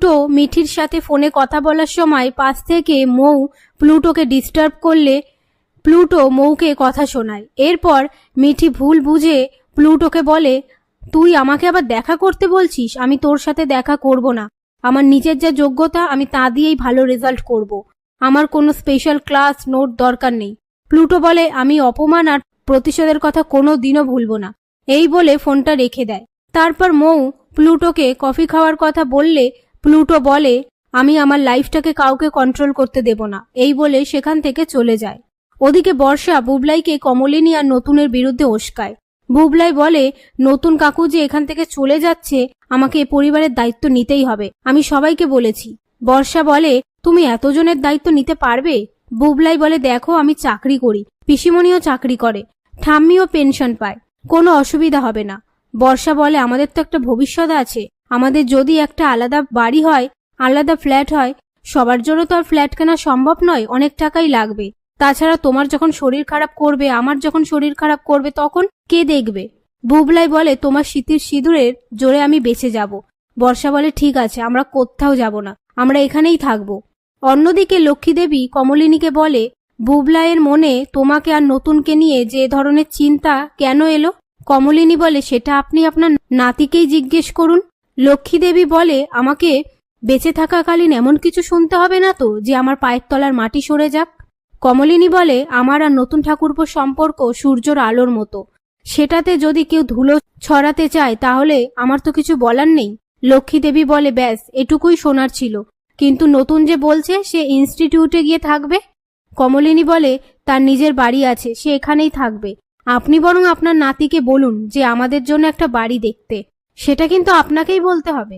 Pluto মিঠির সাথে ফোনে কথা বলার সময় পাশ থেকে মৌ প্লুটোকে ডিস্টার্ব করলে প্লুটো মৌকে কথা শোনায়। এরপর মিঠি ভুল বুঝে প্লুটোকে বলে, তুই আমাকে আবার দেখা করতে বলছিস? আমি তোর সাথে দেখা করব না। আমার নিজের যা যোগ্যতা, আমি তা দিয়েই ভালো রেজাল্ট করব। আমার কোনো স্পেশাল ক্লাস নোট দরকার নেই। প্লুটো বলে, আমি অপমান আর প্রতিশোধের কথা কোনো দিনও ভুলব না। এই বলে ফোনটা রেখে দেয়। তারপর মৌ প্লুটোকে কফি খাওয়ার কথা বললে প্লুটো বলে, আমি আমার লাইফটাকে কাউকে কন্ট্রোল করতে দেব না। এই বলে সেখান থেকে চলে যায়। ওদিকে বর্ষা বুবলাইকে কমলিনী আর নতুনের বিরুদ্ধে ওস্কায় বুবলাই বলে, নতুন কাকু যে এখান থেকে চলে যাচ্ছে, আমাকে এ পরিবারের দায়িত্ব নিতেই হবে। আমি সবাইকে বলেছি। বর্ষা বলে, তুমি এতজনের দায়িত্ব নিতে পারবে? বুবলাই বলে, দেখো, আমি চাকরি করি। পিসিমণিও চাকরি করে। ঠাম্মিও পেনশন পায়। কোনো অসুবিধা হবে না। বর্ষা বলে, আমাদের তো একটা ভবিষ্যৎ আছে। আমাদের যদি একটা আলাদা বাড়ি হয়, আলাদা ফ্ল্যাট হয়, সবার জন্য তো আর ফ্ল্যাট কেনা সম্ভব নয়, অনেক টাকাই লাগবে। তাছাড়া তোমার যখন শরীর খারাপ করবে, আমার যখন শরীর খারাপ করবে, তখন কে দেখবে? বুবলাই বলে, তোমার শীতের সিঁদুরের জোরে আমি বেঁচে যাব। বর্ষা বলে, ঠিক আছে, আমরা কোথাও যাব না, আমরা এখানেই থাকব। অন্যদিকে লক্ষ্মী দেবী কমলিনীকে বলে, বুবলাইয়ের মনে তোমাকে আর নতুনকে নিয়ে যে ধরনের চিন্তা কেন এলো? কমলিনী বলে, সেটা আপনি আপনার নাতিকেই জিজ্ঞেস করুন। লক্ষ্মী দেবী বলে, আমাকে বেঁচে থাকাকালীন এমন কিছু শুনতে হবে না তো, যে আমার পায়ের তলার মাটি সরে যাক? কমলিনী বলে, আমার আর নতুন ঠাকুরপোর সম্পর্ক সূর্যর আলোর মতো। সেটাতে যদি কেউ ধুলো ছড়াতে চায়, তাহলে আমার তো কিছু বলার নেই। লক্ষ্মী দেবী বলে, ব্যাস, এটুকুই শোনার ছিল। কিন্তু নতুন যে বলছে, সে ইনস্টিটিউটে গিয়ে থাকবে? কমলিনী বলে, তার নিজের বাড়ি আছে, সে এখানেই থাকবে। আপনি বরং আপনার নাতিকে বলুন, যে আমাদের জন্য একটা বাড়ি দেখতে। সেটা কিন্তু আপনাকেই বলতে হবে।